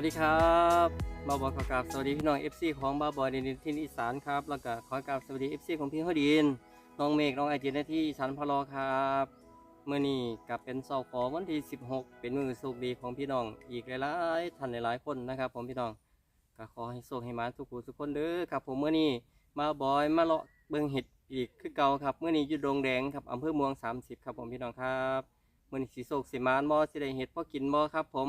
วัสดีครับบาบอยขอกราบสวัสดีพี่น้อง FC ของบาบอยในดินที่อีสานครับแล้วก็ขอกราบสวัสดี FC ของพี่เขดินน้องเมฆน้องไอจีนที่อีสานพะลอครับเมื่อนี้กับเป็นเสาขอวันที่ 16 เป็นมือสุขดีของพี่น้องอีกหลายๆท่านหลายๆคนนะครับผมพี่น้องก็ขอให้โชคให้มาทุกผู้ทุกคนเด้อครับ ผมเมื่อนี้มาบอยมาเลาะเบิ่งเห็ดอีกคือเก่าครับเมื่อนี้อยู่ดงแดงครับอำเภอเมือง 30 ครับผมพี่น้องครับเมื่อนี้สีโศกสีมานบ่สิได้เห็ดพ่อกินบ่ครับผม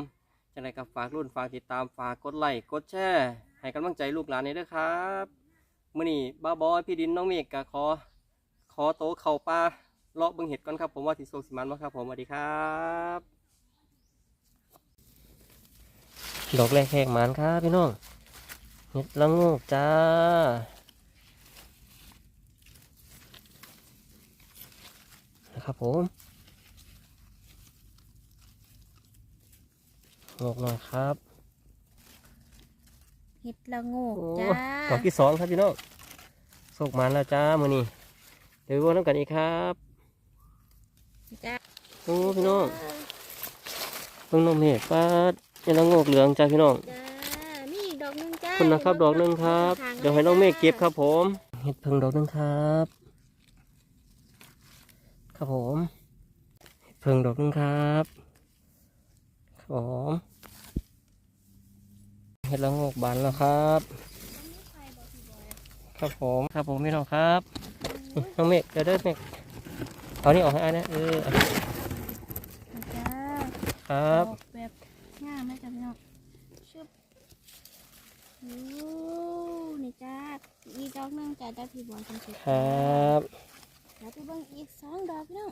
จังไรก็ฝากรุ่นฝากติดตามฝากกดไลค์กดแชร์ให้กำลังใจลูกหลานนี้ด้วยครับมื่อนี้บ้าบอยพี่ดินน้องเมฆก็ขอขอโตเข่าปลาเลาะเบิ่งเห็ดก่อนครับผมว่าสิโซกสิมันวะครับผมสวัสดีครับ ดอกแรกแหกหมันครับพี่น้องเห็ดละงกจ้านะครับผม งอกหน่อยครับเห็ดละโงกโอ้จ้าดอกที่สองครับพี่น้องโศกมันแล้วจ้ามือนี้เดี๋ยววนน้ำกันอีกครับจ้าโอ้พี่น้องเพิ่งนมเห็ดปาดยังละโงกเหลืองจ้าพี่น้องจ้านี่อีกดอกหนึงจ้าคุณนะครับดอกหนึ่งครับ เดี๋ยวให้น้องเมฆเก็บครับ ผมเห็ดเพิ่งดอกหนึ่งครับ ครับผมเห็ดเพิ่งดอกหนึ่งครับครับ ผมเห็ดละโงกบานแล้วครับ ครับผมครับผมพี่น้องครับนี่น้องเมฆเดี๋ยวเด้อเมฆเอานี่ออกให้อันนะเออจ้าครับดอกแบบงามไหมจ้าพี่น้องชึบโอ้นี่จ้าอีกดอกหนึงจ้าจ้าพี่บอลทำเสร็จครับแล้วไปเบิ่งอีกสองดอกพี่น้อง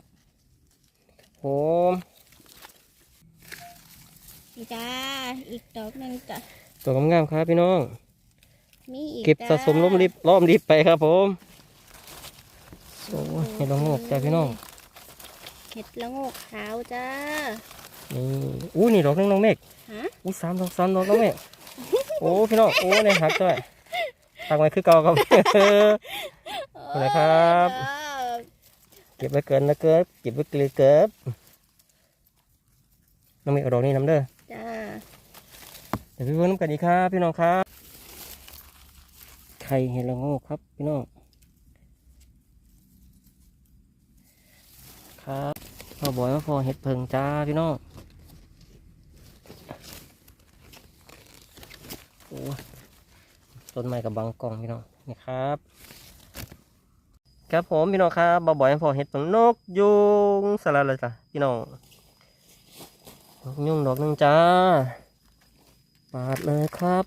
ผม นี่จ้า อีกดอกหนึงจ้าตัวงามๆครับพี่น้อง มีอีกเก็บจ้าสะสมล้มริบล้อมริบไปครับผมโอ้ยเห็ดละโงกจ้าพี่น้องเห็ดละโงกขาวจ้า นี่อู้นี่ดอกหนึงน้องเมฆฮะ อู้สามดอกสามดอกน้องเมฆโอ้พี่น้องโอ้เนี่ยหักด้วยหักไว้คือเก่าครับเอาเลยครับจ้าเก็บไว้เกินนะเกิบเก็บไว้เกลือเกิบน้องเมฆเอาดอกนี้น้ำเด้อ จ้าเดี๋ยวพี่เพิ่มน้ำกันอีกครับ พี่น้องครับ ไข่เห็ดละโงกครับ พี่น้อง ครับพ่อบอยมาพอเห็ดเพิงจ้าพี่น้อง โอ้ต้นไม้กับบังกล่องพี่น้องนี่ครับ ครับผมพี่น้องครับบ่าวบอยมาพอเห็ดเพิงนกยุงสลัดเลยจ้ะพี่น้อง นกยุงดอกหนึ่งจ้าปาดเลยครับ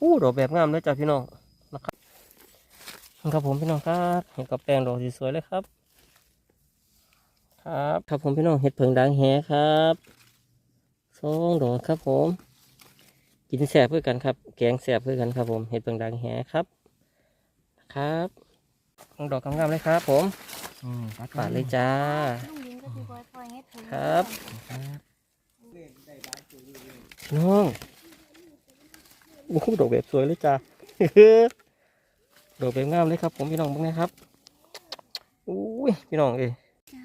อู้ดอกแบบงามเลยจ้ะพี่น้องนะครับครับผมพี่น้องครับเห็ดกับแปลงดอกสวยๆเลยครับ ครับ ครับผมพี่น้องเห็ดเผิงดังแหครับสองดอกครับผม กินแสบเพื่อกันครับ แกงแสบเพื่อกันครับ ผมเห็ดเผิงดังแหครับครับดอกงามๆเลยครับ ผมอืมปัดปาดเลยจ้า ลุงยิงก็พี่บอยปล่อยให้เพิ่งครับครับพี่น้องโอ้โหดอกแบบสวยเลยจ้า ดอกแบบงามเลยครับ ผมพี่น้องบ้างนะครับอุ้ยพี่น้องเอ้ยจ้า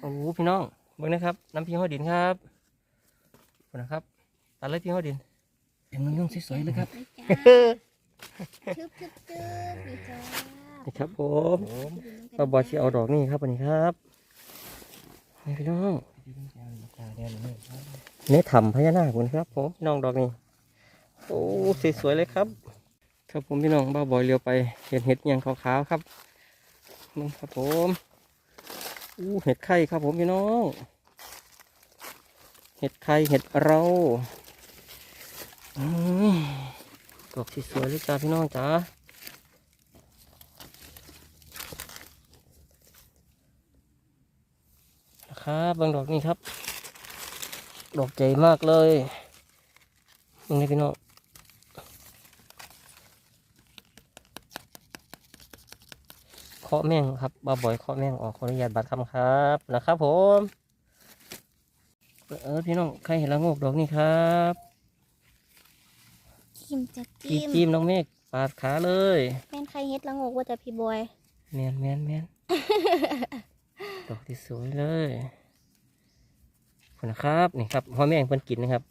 โอ้โหพี่น้องเบ้างนะครับ น้ำพี่ห้อยดินครับขอบคุณนะครับตัดเลยพี่ห้อยดินเอ็มนุ่งๆสวยๆเลยครับไปจ้าทึบทึบทึบนี่จ้า นี่ครับผมผมป้าบอยที่เอาดอกนี่ครับวันนี้ครับนี่ พี่น้องเดี๋ยวนี้ครับนี่ทำพญานาคคุณครับผมพี่น้องดอกนี้โอ้สวยๆเลยครับ ครับผมพี่น้องบ้าบอยเลี้ยวไปเห็นเห็ดอยังขาวๆครับนี่ครับผมอู้เห็ดไข่ครับผมพี่น้อง เห็ดไข่เห็ดเราอืมดอกสวยๆเลยจ้าพี่น้องจ้านะ ครับบางดอกนี่ครับ ดอกใหญ่มากเลยมึงนี่พี่น้องเคาะแม่งครับบาบ่อยเคาะแม่งออกขออนุญาตบัตรคำครับนะครับผมเออพี่น้องใครเห็นละโงกดอกนี่ครับจิ้มจะจีจิ้มจิ้มน้องเมฆปาดขาเลย แม่นใครเฮ็ดละโงกว่าจะพี่บอยแมนแมนแมน ดอกที่สวยเลยขอบคุณนะครับนี่ครับพ่อแม่งเพิ่นกินนะครับ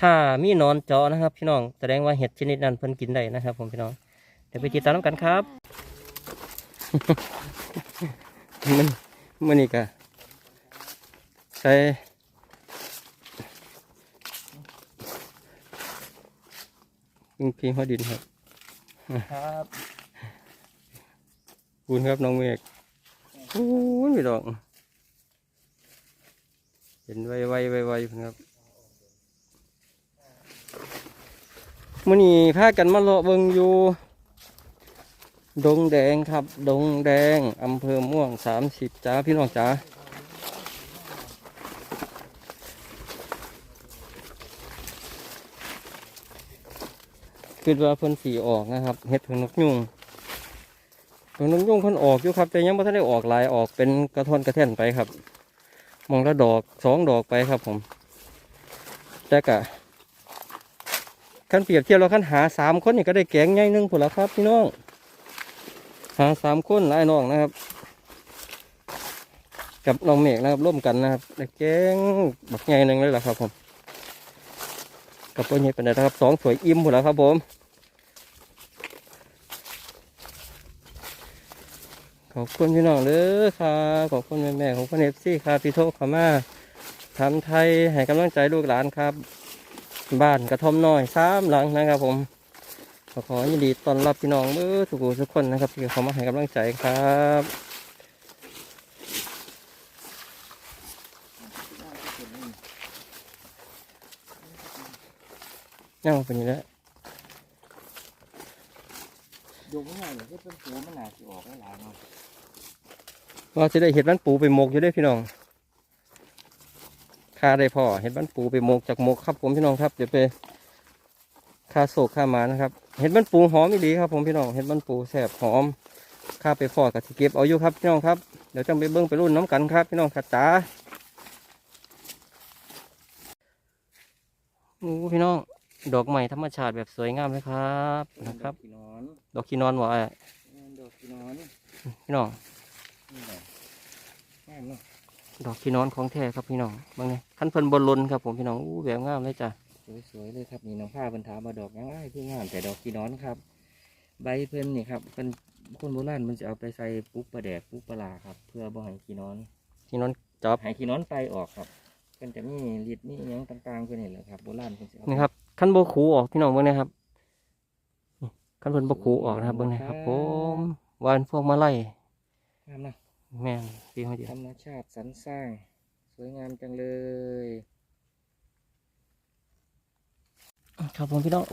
ถ้ามีหนอนเจาะนะครับ พี่น้องแสดงว่าเห็ดชนิดนั้นเพิ่นกินได้นะครับ ผมพี่น้องเดี๋ยวไปติดตามน้ำกันครับมันมันนี่กะใส่ยิงพีหัวดินครับ ครับคุณครับน้องเมฆ โอ้ยไม่ดอกเห็นไวไวไวไวครับมื่อนี้พากันมาเลาะเบิงอยู่ ดงแดงครับ ดงแดงอำเภอม่วงสามสิบจ้าพี่น้องจ้าคือว่าเพิ่นสีออกนะครับเห็ดเพิ่นนกยุง ดอกนกยุงเพิ่นออกอยู่ครับแต่ยังไม่ทันได้ออกลายออกเป็นกระท่อนกระแท่นไปครับมองละดอกสองดอกไปครับผมแต่กะขั้นเปรียบเทียบเราขั้นหาสามคนนี่ก็ได้แกงใหญ่หนึ่งผุนละครับพี่น้อง หาสามคนลายน้องนะครับ กับน้องเมฆนะครับร่วมกันนะครับได้แกงบักใหญ่หนึ่งเลยล่ะครับผมกับตัวนี้เป็นไงครับสองสวยอิ่มผุนละครับผม ขอบคุณพี่น้องเด้อครับขอบคุณแม่แม่ๆของพ่อเนฟซี่ครับพี่โทษขามาทำไทยให้กำลังใจลูกหลานครับ บ้านกระท่อมน้อยสามหลังนะครับ ผมขอขอยินดีต้อนรับพี่น้องเมื่อทุกทุกคนนะครับที่เขามาให้กำลังใจครับนั่งเป็นอยังไงยกง่ายเลยที่เป็นหัวมันหนาสิออกหลายเนาะ ว่าจะได้เห็ดมันปูไปหมกอยู่เด้วยพี่น้องค่าได้พอเห็ดมันปูไปหมกจากหมกครับผมพี่น้องครับเดี๋ยวไปค่าโศกค่าหมานะครับ เห็ดมันปูหอมอีดีครับผมพี่น้องเห็ดมันปูแสบหอมค่าไปฟอดกับที่เก็บเอาอยู่ครับพี่น้องครับเดี๋ยวจะไปเบิ้งไปรุ่นน้ำกันครับพี่น้องขัดตาโอ้พี่น้องดอกใหม่ธรรมชาติแบบสวยงามเลยครับนะครับพี่นอนดอกขี้นอนหวะดอกพี่นอนพี่น้อง ดอกขี้นอนของแท้ครับพี่น้องบางไงขั้นเพิ่นบนลนครับผมพี่น้องอู้แบบงามเลยจ้ะสวยๆเลยครับนี่น้องผ้าเพิ่นถามมาดอกยังไงคืองามแต่ดอกพี่นอนครับ ใบเพิ่นนี่ครับเป็นคนโบราณมันจะเอาไปใส่ปุ๊บปลาแดกปุ๊บปลาร้าครับ เพื่อบ่ให้ขี้นอนขี้นอนจอบให้ขี้นอนไปออกครับเพิ่นจะมีฤทธิ์มีหยังต่างๆเพิ่นนี่แหละครับโบราณเพิ่นจะเอานี่ครับขั้นโบคูออกพี่น้องเบิ่งนะครับนี่ขั้นเพิ่นโบคูออกนะครับเบิ่งนะครับผมวานพวกมาไล่งามเนาะ แม่นพี่เขาเดียวธรรมชาติสรรสร้าง สวยงามจังเลยครับผมพี่น้อง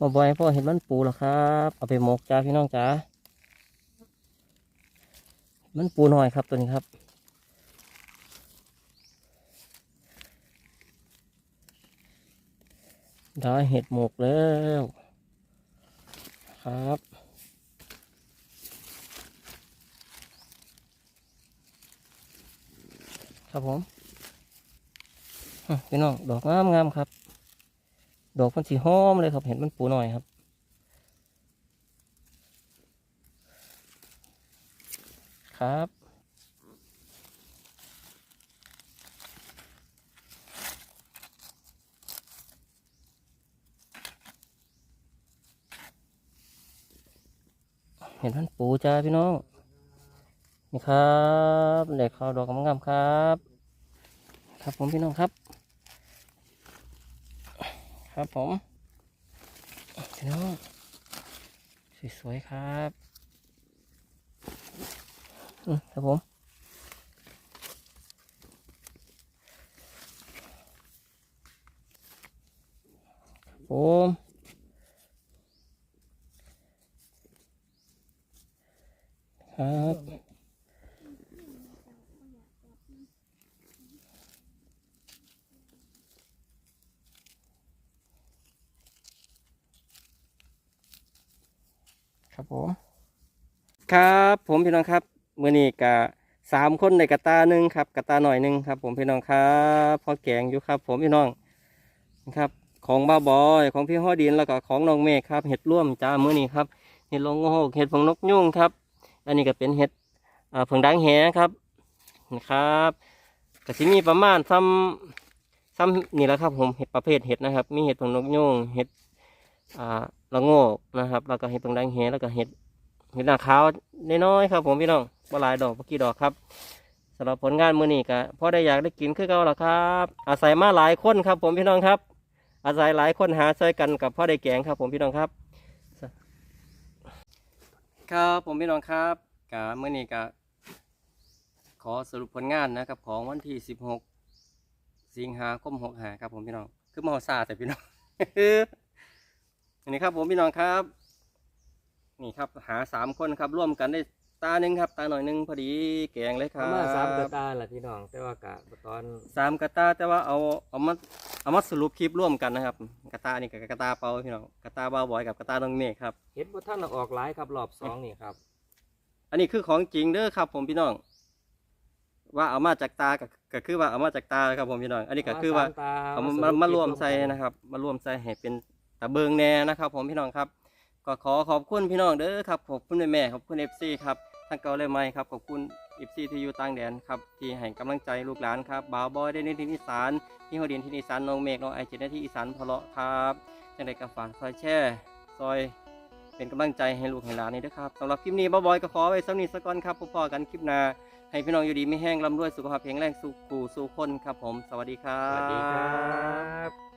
มาบอยพ่อเห็นมันปูแล้วครับ เอาไปหมกจ้าพี่น้องจ้ามันปูหน่อยครับตัวนี้ครับ ได้เห็ดหมกแล้วครับ ครับผมพี่น้องดอกงามงามๆครับ ดอกมันสีหอมเลยครับ เห็นมันปูหน่อยครับครับ เห็นมันปูจ้าพี่น้อง นี่ครับเด็กเขาดอกงามๆครับ ครับผมพี่น้องครับ ครับผมพี่น้องสวยๆครับอืมครับผมครับผมครับ ครับผม ครับผมพี่น้องครับมือนี้กะสามคนในกระตาหนึ่งครับกระตาหน่อยหนึ่งครับ ผมพี่น้องครับพอแกงอยู่ครับ ผมพี่น้องนะครับ ของบ้าบอยของพี่ฮอดินแล้วก็ของน้องเมฆครับ เห็ดร่วมจ้ามือนี้ครับเห็ดลงโงกเห็ดผงนกยุ่งครับ อันนี้ก็เป็นเห็ดผงดังแหครับนะครับก็สิมีประมาณซ้ำซ้ำนี่แหละครับ ผมเห็ดประเภทเห็ดนะครับ มีเห็ดผงนกยูงเห็ด อ่าละโงกนะครับ แล้วก็เห็ดผงแดงเห็ดแล้วก็เห็ดเห็ดหน้าขาวน้อยๆครับ ผมพี่น้องบ่หลายดอกบ่กี่ดอกครับสำหรับผลงานมือนี้ก็พอได้อยากได้กินคือเก่าแล้วครับ อาศัยมาหลายคนครับ ผมพี่น้องครับ อาศัยหลายคนหาช่วยกันกับพ่อได้แกงครับ ผมพี่น้องครับ ครับผมพี่น้องครับกะมื้อนี้กะขอสรุปผลงานนะครับ ของวันที่ 16 สิงหาคม65ครับผมพี่น้อง คือมอซาแต่พี่น้อง นนี้ครับผมพี่น้องครับ นี่ครับหาสามคนครับร่วมกันได้ตาหนึ่งครับ ตาหน่อยหนึ่งพอดีแกงเลยคปรับระมาณสามกระตาแหละพี่น้อง แต่ว่ากะตอนสามกระตาแต่ว่าเอาเอามาเอามาสรุปคลิปร่วมกันนะครับกระตานี่กับกระตาเปาพี่น้องกระตาบ้าวบอยกับกระตาน้องเมฆครับ เห็ดบ่ท่านเอาออกหลายครับรอบสองนี่ครับ อันนี้คือของจริงเด้อครับ ผมพี่น้อง ว่าเอามาจากตาก็ก็คือว่าเอามาจากตาครับผมพี่น้อง อันนี้ก็คือว่าสมตเอามาสมาปมารวมใส่กันนะครับ มารวมใส่ให้เป็น ตะเบิงแน่นะครับ ผมพี่น้องครับ ก็ขอขอบคุณพี่น้องเด้อครับขอบคุณแม่ขอบคุณเอฟซีครับทั้งเก่าและใหม่ครับขอบคุณเอฟซีที่อยู่ต่างแดนครับที่ให้กำลังใจลูกหลานครับบ่าวบอยได้ในที่อีสานพี่ฮอดินที่อีสานน้องเมฆน้องไอเจนได้ที่อีสานพะเลาะครับจังไดก็ฝากซอยแช่ซอยเป็นกำลังใจให้ลูกให้หลานนี่ด้วยครับสำหรับคลิปนี้บ่าวบอยก็ขอไว้สำนีสักก่อนครับพบกันคลิปหน้าให้พี่น้องอยู่ดีไม่แห้งร่ำรวยสุขภาพแข็งแรงสุขูสู่คนครับผม สวัสดีครัสวัสดีครับ